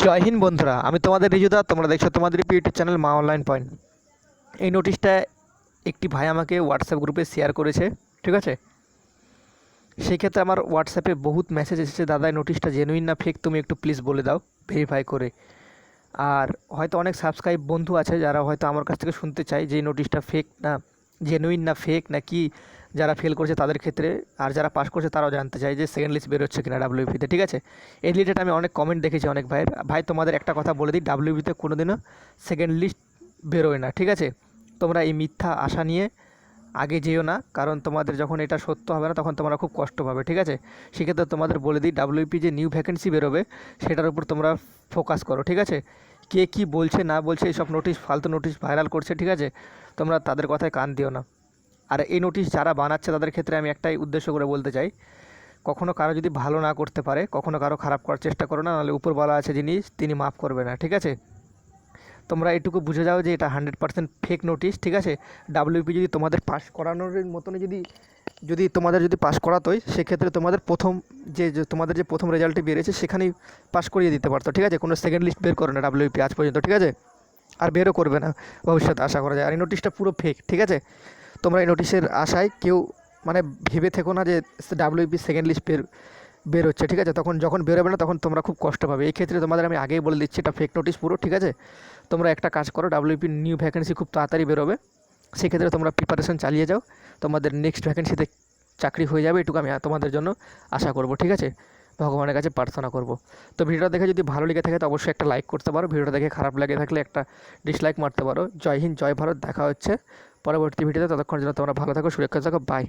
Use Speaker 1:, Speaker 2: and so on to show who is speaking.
Speaker 1: জয় হিন্দ বন্ধুরা, আমি তোমাদের রিজুদা তোমরা দেখছ তোমাদের ইউটিউব চ্যানেল মা অনলাইন পয়েন্ট। এই নোটিশটা একটি ভাই আমাকে হোয়াটসঅ্যাপ গ্রুপে শেয়ার করেছে, ঠিক আছে? সেই ক্ষেত্রে আমার হোয়াটসঅ্যাপে বহুত মেসেজ এসেছে, দাদা নোটিশটা জেনুইন না ফেক তুমি একটু প্লিজ বলে দাও ভেরিফাই করে। আর হয়তো অনেক সাবস্ক্রাইব বন্ধু আছে যারা হয়তো আমার কাছ থেকে শুনতে চায় যে এই নোটিশটা ফেক না জেনুইন না ফেক না কি যারা ফেল করছে তাদের ক্ষেত্রে আর যারা পাস করছে তারাও জানতে চায় যে সেকেন্ড লিস্ট বেরোচ্ছে কিনা ডাব্লিউপিতে ঠিক আছে? এই রিলেটেড আমি অনেক কমেন্ট দেখেছি অনেক ভাইয়ের। ভাই, তোমাদের একটা কথা বলে দিই ডাব্লিউপিতে কোনো দিনও সেকেন্ড লিস্ট বেরোয় না, ঠিক আছে? তোমরা এই মিথ্যা আশা নিয়ে আগে যেও না, কারণ তোমাদের যখন এটা সত্য হবে না, তখন তোমরা খুব কষ্ট পাবে, ঠিক আছে? সেক্ষেত্রে তোমাদের বলে দিই ডাব্লিউপি যে নিউ ভ্যাকেন্সি বেরোবে, সেটার উপর তোমরা ফোকাস করো, ঠিক আছে? কে কী বলছে, না বলছে, এইসব নোটিশ ফালতু নোটিশ ভাইরাল করছে, ঠিক আছে? তোমরা তাদের কথায় কান দিও না। আর এই নোটিশ যারা বানাচ্ছে তাদের ক্ষেত্রে আমি একটাই উদ্দেশ্য করে বলতে চাই, কখনো কারও যদি ভালো না করতে পারে, কখনো কারও খারাপ করার চেষ্টা করো না, নাহলে উপরওয়ালা আছে যিনি, তিনি মাফ করবে না, ঠিক আছে? তোমরা এটুকু বুঝে যাও যে এটা হান্ড্রেড পার্সেন্ট ফেক নোটিশ ঠিক আছে? ডাব্লিউপি যদি তোমাদের পাস করানোর মতনই যদি যদি তোমাদের যদি পাস করাতোই, সেক্ষেত্রে তোমাদের প্রথম যে তোমাদের যে প্রথম রেজাল্টটি বেরিয়েছে, সেখানেই পাস করিয়ে দিতে পারতো, ঠিক আছে? কোনো সেকেন্ড লিস্ট বের করে না ডাব্লিউপি আজ পর্যন্ত, ঠিক আছে? আর বেরও করবে না, ভবিষ্যতে আশা করা যায়। আর এই নোটিশটা পুরো ফেক ঠিক আছে? তোমরা এই নোটিশের আশায় কেউ মানে ভেবে থেকো না যে ডাব্লিউপি সেকেন্ড লিস্ট বের বের হচ্ছে, ঠিক আছে? তখন যখন বেরোবে না, তখন তোমরা খুব কষ্ট পাবে। এই ক্ষেত্রে তোমাদের আমি আগেই বলে দিচ্ছি, এটা ফেক নোটিশ পুরো, ঠিক আছে? তোমরা একটা কাজ করো ডাব্লিউপি নিউ ভ্যাকেন্সি খুব তাড়াতাড়ি বেরোবে। সেক্ষেত্রে তোমরা প্রিপারেশন চালিয়ে যাও। তোমাদের নেক্সট ভ্যাকেন্সিতে চাকরি হয়ে যাবে, এটুকু আমি তোমাদের জন্য আশা করব, ঠিক আছে? ভগবানের কাছে প্রার্থনা করব। তো ভিডিওটা দেখে যদি ভালো লেগে থাকে, তো অবশ্যই একটা লাইক করতে পারো। ভিডিওটা দেখে খারাপ লেগে থাকলে একটা ডিসলাইক মারতে পারো। জয় হিন্দ, জয় ভারত, দেখা হচ্ছে। পরবর্তী ভিডিওতে ততক্ষণ জন্য তোমরা ভালো থাকো সুরক্ষা থাকো বাই